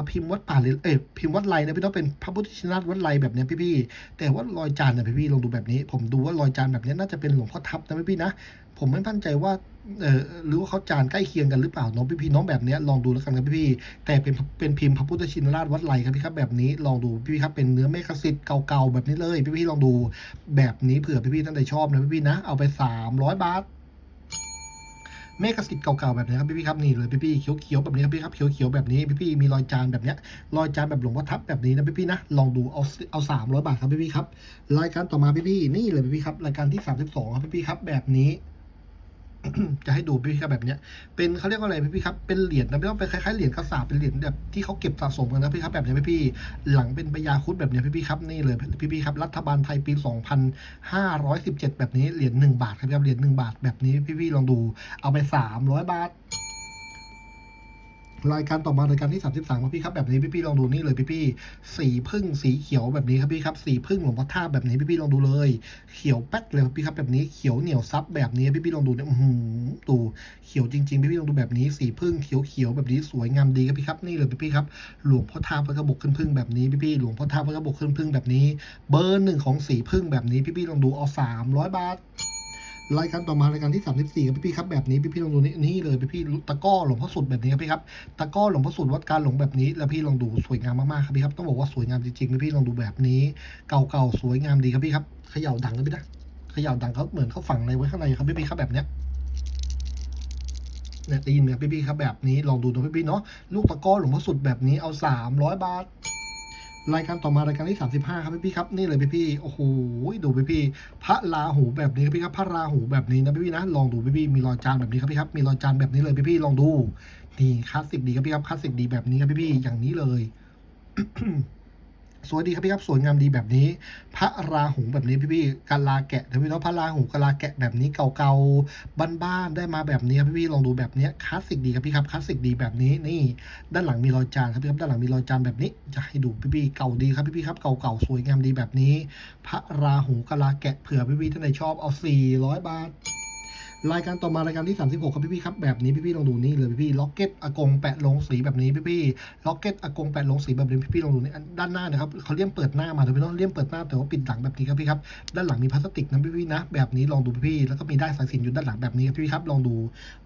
พิมพ์วัดป่าหรือเอยพิมพ์วัดไรนะพี่ต้องเป็นพระพุทธชินราชวัดไรแบบนี้พี่ๆแต่ว่ารอยจานเนี่ยพี่ๆลองดูแบบนี้ ผมดูว่ารอยจานแบบนี้น่าจะเป็นหลวงพ่อทับนะพี่ๆนะผมไม่มั่นใจว่าเออหรือว่าเขาจานใกล้เคียงกันหรือเปล่าน้องพี่ๆน้องแบบนี้ลองดูแล้วกันครับพี่ๆแต่เป็นเป็นพิมพ์พระพุทธชินราชวัดไรครับพี่ครับแบบนี้ลองดูพี่ๆครับเป็นเนื้อเมฆสิทธิ์เก่าๆแบบนี้เลย พี่ๆลองดูแบบนี้เผื่อพี่ๆท่านใดชอบนะพี่ๆนะเอาไป 300 บาท เมฆสิทธิ์เก่าๆแบบนี้ครับพี่ๆครับนี่เลยพี่ๆเขียวๆแบบนี้ครับพี่ครับเขียวๆแบบนี้พี่ๆมีรอยจานแบบเนี้ยรอยจานแบบหลวงพ่อทับแบบนี้นะพี่ๆนะลองดูเอาเอาสามร้อยบาทครับพี่ๆครับรายการต่อมาพี่ๆนี่เลยพี่ๆครับรายการที่สามสิบสองครับพี่ๆครับแบบนี้ จะให้ดูพี่ๆครับแบบเนี้ยเป็นเขาเรียกว่าอะไรพี่ครับเป็นเหรียญนะไม่ต้องเป็นคล้ายๆเหรียญกระสาบเป็นเหรียญแบบที่เขาเก็บสะสมกันนะพี่ครับแบบเนี้ยพี่หลังเป็นปยาคุดแบบเนี้ยพี่ครับนี่เลยพี่ครับรัฐบาลไทยปี 2517 แบบนี้เหรียญ1บาทครับเหรียญ1บาทแบบนี้พี่ๆลองดูเอาไป 300 บาท รายการต่อมารายการที่ 33ครับพี่ครับแบบนี้พี่ๆลองดูนี่เลยพี่ๆสีพึ่งสีเขียวแบบนี้ครับพี่ครับสีพึ่งหลวงพ่อท่าแบบนี้พี่ๆลองดูเลย เขียวแป๊ดเลยครับพี่ครับแบบนี้เขียวเหนียวซับแบบนี้พี่ๆลองดูเนี่ยอื้อหือดูเขียวจริงๆพี่ๆลองดูแบบนี้สีพึ่งเขียวเขียวๆแบบนี้สวยงามดีครับพี่ครับนี่เลยพี่ๆครับหลวงพ่อท่าพระกระบอกขึ้นพึ่งแบบนี้พี่ๆหลวงพ่อท่าพระกระบอกขึ้นพึ่งแบบนี้ เบอร์หนึ่งของสีพึ่งแบบนี้พี่ๆลองดูเอา300บาท รายการต่อมารายการที่ 34ครับพี่ๆครับแบบนี้พี่ๆลองดูนี่นี่เลยพี่ๆตะก้อหลวงพ่อสุดแบบนี้ครับพี่ครับตะก้อหลวงพ่อสุดวัดการหลงแบบนี้ แล้วพี่ลองดูสวยงามมากๆครับพี่ครับต้องบอกว่าสวยงามจริงๆพี่ๆลองดูแบบนี้ เก่าๆสวยงามดีครับพี่ครับเขย่าดังนะพี่นะเขย่าดังเขาเหมือนเขาฝังอะไรไว้ข้างในครับพี่ๆครับแบบเนี้ยเนี่ยได้ยินไหมพี่ๆครับแบบนี้ลองดูนะพี่ๆเนาะลูกตะก้อหลวงพ่อสุดแบบนี้เอา 300 บาท รายการต่อมารายการที่ 35 ครับพี่พี่ครับนี่เลยพี่พี่โอ้โหดูพี่พี่พระราหูแบบนี้ครับพี่ครับพระราหูแบบนี้นะพี่พี่นะลองดูพี่พี่มีรอยจานแบบนี้ครับพี่ครับมีรอยจานแบบนี้เลยพี่พี่ลองดูนี่คลาสสิกดีครับพี่ครับคลาสสิกดีแบบนี้ครับพี่พี่อย่างนี้เลย สวยดีครับพี่ครับสวยงามดีแบบนี้ พระราหูแบบนี้พี่พี่ๆกาลาแกะนะพี่เนาะพระราหูกาลาแกะแบบนี้เก่าๆบ้านๆได้มาแบบนี้ครับพี่พี่ๆลองดูแบบนี้คลาสสิกดีครับพี่ครับคลาสสิกดีแบบนี้นี่ ด้านหลังมีรอยจานครับพี่ครับด้านหลังมีรอยจานแบบนี้จะให้ดูพี่พี่ๆเก่าดีครับพี่พี่ๆครับเก่าๆสวยงามดีแบบนี้ พระราหูกาลาแกะเผื่อพี่พี่ๆท่านใดชอบเอา400บาท รายการต่อมารายการที่ 36 ครับพี่พี่ๆครับแบบนี้พี่พี่ๆลองดูนี่เลยพี่พี่ล็อกเก็ตอากงแปะลงสีแบบนี้พี่พี่ล็อกเก็ตอากงแปะลงสีแบบนี้พี่พี่ๆลองดูนี่ด้านหน้านะครับเขาเลี่ยมเปิดหน้ามาแต่พี่น้องเลี่ยมเปิดหน้าแต่ว่าปิดหลังแบบนี้ครับพี่ครับด้านหลังมีพลาสติกนะพี่พี่ๆนะ แบบนี้ลองดูพี่พี่ๆแล้วก็มีได้ายสายสินอยู่ด้านหลังแบบนี้ครับพี่ครับลองดู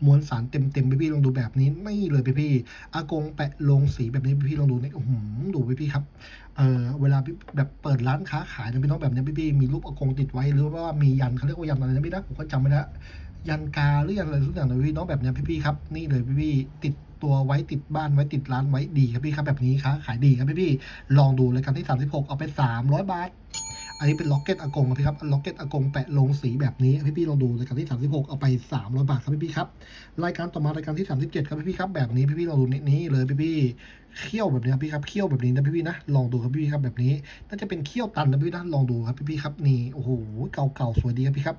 มวลสารเต็มเต็มๆพี่พี่ๆลองดูแบบนี้ไม่เลยพี่พี่ๆอากงแปะลงสีแบบนี้พี่พี่ๆลองดูนี่อื้อหือดูพี่พี่ๆครับเออเวลาพี่แบบเปิดร้านค้าขายนี่ยพี่น้องแบบนี้พี่ๆมีรูปอากงติดไว้หรือว่ามียันเขาเรียกว่ายันอะไรนะพี่นะผมก็จำไม่ได้ ยันกาหรือยันอะไรทุกอย่างเลยพี่น้องแบบนี้พี่ๆครับนี่เลยพี่ๆติดตัวไว้ติดบ้านไว้ติดร้านไว้ดีครับพี่ครับแบบนี้ค้าขายดีครับพี่ๆลองดูรายการที่ 36 เอาไป 300 บาท อันนี้เป็นล็อกเก็ตอากงครับพี่ครับล็อกเก็ตอากงแปะลงสีแบบนี้พี่ๆลองดูรายการที่ 36 เอาไป 300 บาทครับพี่ๆครับรายการต่อมารายการที่ 37 ครับพี่ๆครับแบบนี้พี่ๆลองดูนี่นี่เลยพี่ๆเขี้ยวแบบนี้ครับพี่ครับเขี้ยวแบบนี้นะพี่ๆนะลองดูครับพี่ๆครับแบบนี้ น่าจะเป็นเขี้ยวตันนะพี่นะลองดูครับพี่ๆครับนี่โอ้โหเก่าๆสวยดีครับพี่ครับ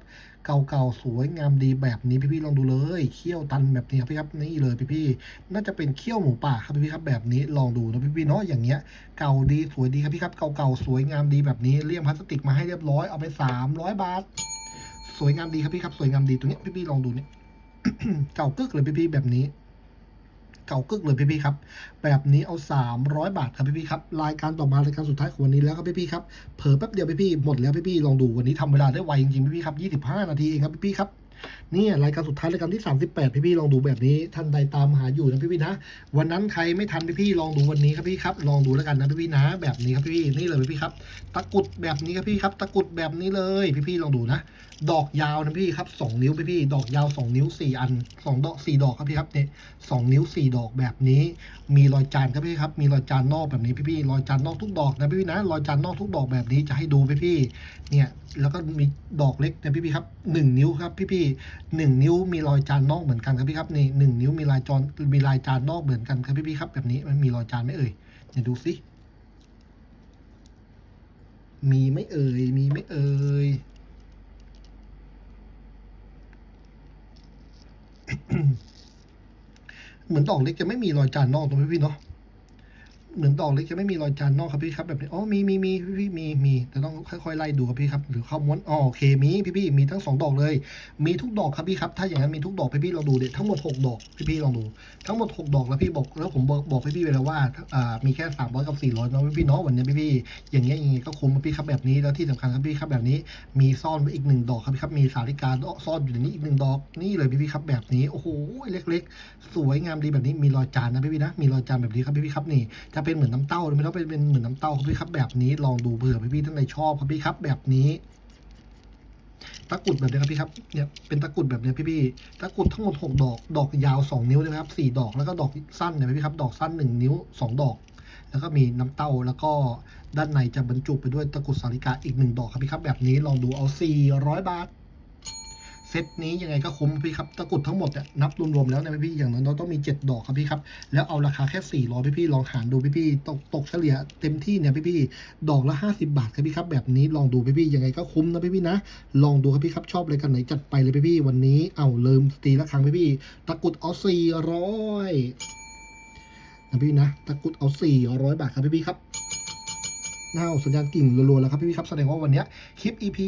เก่าๆสวยงามดีแบบนี้พี่ๆลองดูเลยเขี้ยวตันแบบนี้ครับพี่ครับนี่เลยพี่ๆน่าจะเป็นเขี้ยวหมูป่าครับพี่ๆครับแบบนี้ลองดูนะพี่ๆเนาะอย่างเงี้ยเก่าดีสวยดีครับพี่ครับเก่าๆสวยงามดีแบบนี้เลี่ยมพลาสติกมาให้เรียบร้อยเอาไปสามร้อยบาท สวยงามดีครับพี่ครับสวยงามดีตัวเนี้ยพี่ๆลองดูเนี่ยเก่ากึกเลยพี่ๆแบบนี้ เก่ากึกเลยพี่ๆครับ แบบนี้เอา 300 บาทครับพี่ๆครับ รายการต่อมารายการสุดท้ายของวันนี้แล้วครับพี่ๆครับ เผลอแป๊บเดียวพี่ๆหมดแล้วพี่ๆลองดูวันนี้ทำเวลาได้ไวจริงๆพี่ๆครับ 25 นาทีเองครับพี่ๆครับ นี่รายการสุดท้ายรายการที่ 38 พี่ๆลองดูแบบนี้ท่านใดตามหาอยู่นะพี่ๆนะ วันนั้นใครไม่ทันพี่ๆลองดูวันนี้ครับพี่ครับ ลองดูแล้วกันนะพี่ๆนะ แบบนี้ครับพี่ๆนี่เลยพี่ๆครับ ตะกุดแบบนี้ครับพี่ครับ ตะกุดแบบนี้เลยพี่ๆลองดูนะ ดอกยาวนะพี่ครับสองนิ้วพี่พี่ดอกยาวสองนิ้วสี่อันสองดอกสี่ดอกครับพี่ครับเนี่ยสองนิ้วสี่ดอกแบบนี้ มีรอยจานครับพี่ครับ มีรอยจานนอกแบบนี้พี่พี่รอยจานนอกทุกดอกนะพี่พี่นะ รอยจานนอกทุกดอกแบบนี้จะให้ดูพี่พี่เนี่ยแล้วก็มีดอกเล็กนะพี่พี่ครับหนึ่งนิ้วครับพี่พี่หนึ่งนิ้วมีรอยจานนอกเหมือนกันครับพี่ครับนี่หนึ่งนิ้วมีลายจอนมีลายจานนอกเหมือนกันครับพี่พี่ครับแบบนี้มันมีรอยจานไหมเอ่ยเนี่ยดูสิมีไม่เอ่ยมีไม่เอ่ยเหมือนดอกเล็กจะไม่มีรอยจานนอกตรงพี่พี่เนาะ หมือนดอกเล็กจะไม่มีรอยจานนอกครับพี่ครับแบบนี้อ๋อมีมีมีพี่พี่มีมีแต่ต้องค่อยๆไล่ดูครับพี่ครับหรือเข้าม้วนอ๋อโอเคมีพี่พี่มีทั้งสองดอกเลย มีทุกดอกครับพี่ครับถ้าอย่างนั้นมีทุกดอกพี่พี่ลองดูเด็ดทั้งหมดหกดอกพี่พี่ลองดู ทั้งหมดหกดอกแล้วพี่บอกแล้วผมบอกบอกพี่พี่ไปแล้วว่าอ่ามีแค่สามร้อยกับสี่ร้อยเนาะพี่พี่เนาะวันนี้พี่พี่อย่างเงี้ยอย่างเงี้ยก็คุ้มครับพี่ครับแบบนี้แล้วที่สำคัญครับพี่ครับแบบนี้ มีซ่อนไว้อีกหนึ่งดอกครับพี่ครับมีสาริกาซ่อนอยู่ในนี้อีกหนึ่งดอกนี่เลยพี่พี่ครับแบบนี้โอ้โหเล็ก ๆ สวยงามดีแบบนี้มีรอยจานนะพี่พี่นะมีรอยจานแบบนี้ครับพี่พี่ครับนี่จะเป็นเหมือนน้ำเต้าไม่ต้องเป็นเหมือนน้ำเต้าครับพี่ครับแบบนี้ลองดูเผื่อพี่พี่ท่านใดชอบครับพี่ครับแบบนี้ตะกรุดแบบนี้ครับพี่ครับเนี่ยเป็นตะกรุดแบบนี้พี่พี่ตะกรุดทั้งหมดหกดอก ดอกยาวสองนิ้วนะครับสี่ดอกแล้วก็ดอกสั้นเนี่ยพี่ครับดอกสั้นหนึ่งนิ้วสองดอก แล้วก็มีน้ำเต้าแล้วก็ด้านในจะบรรจุไปด้วยตะกรุดสาริกาอีกหนึ่งดอกครับพี่ครับแบบนี้ลองดูเอาสี่ร้อยบาท เซตนี้ยังไงก็คุ้มพี่ครับตะกรุดทั้งหมดเนี่ยนับรวมๆแล้วเนี่ยพี่อย่างน้อยๆต้องมี 7 ดอกครับพี่ครับแล้วเอาราคาแค่ 400พี่ๆลองหารดูพี่ๆตกตกเฉลี่ยเต็มที่เนี่ยพี่ๆดอกละ 50 บาทครับพี่ครับแบบนี้ลองดูพี่ๆยังไงก็คุ้มนะพี่ๆนะ ลองดูครับพี่ครับชอบเลยกันไหนจัดไปเลยพี่ๆวันนี้เอาเริ่มตีละครั้งพี่ๆตะกรุดเอา400นะพี่นะตะกรุดเอา400บาทครับพี่ๆครับ เอาสัญญาณกิ่งรัวๆแล้วครับพี่ๆครับแสดงว่าวันนี้คลิป EP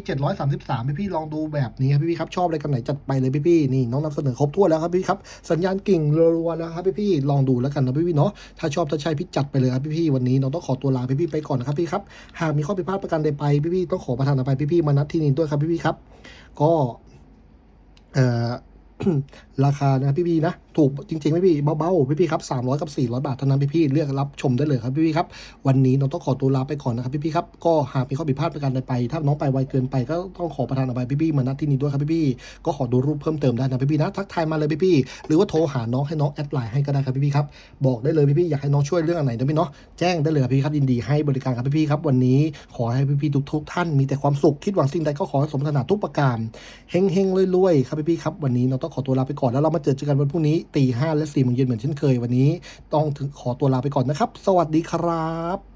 733พี่ๆลองดูแบบนี้ครับพี่ๆครับชอบอะไรกันไหนจัดไปเลยพี่ๆนี่น้องนำเสนอครบถ้วนแล้วครับพี่ๆครับสัญญาณกิ่งรัวๆแล้วครับพี่ๆลองดูแล้วกันนะพี่ๆเนาะถ้าชอบถ้าใช่พี่จัดไปเลยครับพี่ๆวันนี้น้องต้องขอตัวลาพี่ๆไปก่อนนะครับพี่ครับหากมีข้อผิดพลาดประการใดไปพี่ๆต้องขอประทานอภัยพี่ๆมานัดที่นี่ด้วยครับพี่ๆครับ ก็เอ่อราคานะพี่ๆนะถูกจริงๆไหมพี่เบาๆ พี่ๆครับ300กับ400บาทเท่านั้นพี่ๆเลือกรับชมได้เลยครับพี่ๆครับ วันนี้น้องต้องขอตัวลาไปก่อนนะครับพี่ๆครับ ก็หากมีข้อผิดพลาดประการใดไป ถ้าน้องไปไวเกินไปก็ต้องขอประทานอภัยพี่ๆมาณที่นี้ด้วยครับพี่ๆก็ขอดูรูปเพิ่มเติมได้นะพี่ๆนะทักทายมาเลยพี่ๆหรือว่าโทรหาน้องให้น้องแอดไลน์ให้ก็ได้ครับพี่ๆครับบอกได้เลยพี่ๆอยากให้น้องช่วยเรื่องอะไรนะพี่เนาะแจ้งได้เลยครับพี่ครับยินดีให้บริการครับพี่ๆครับวันนี้ขอให้พี่ๆทุกๆท่านมีแต่ความสุขคิดหวังสิ่งใดก็ขอสมปรารถนาทุกประการเฮงเฮงๆรวยๆครับพี่ๆครับวันนี้เราต้องขอตัวลาไปก่อนแล้วเรามาเจอกันวันพรุ่งนี้ตีห้าและสี่โมงเย็นเหมือนเช่นเคยวันนี้ ต้องถึงขอตัวลาไปก่อนนะครับ สวัสดีครับ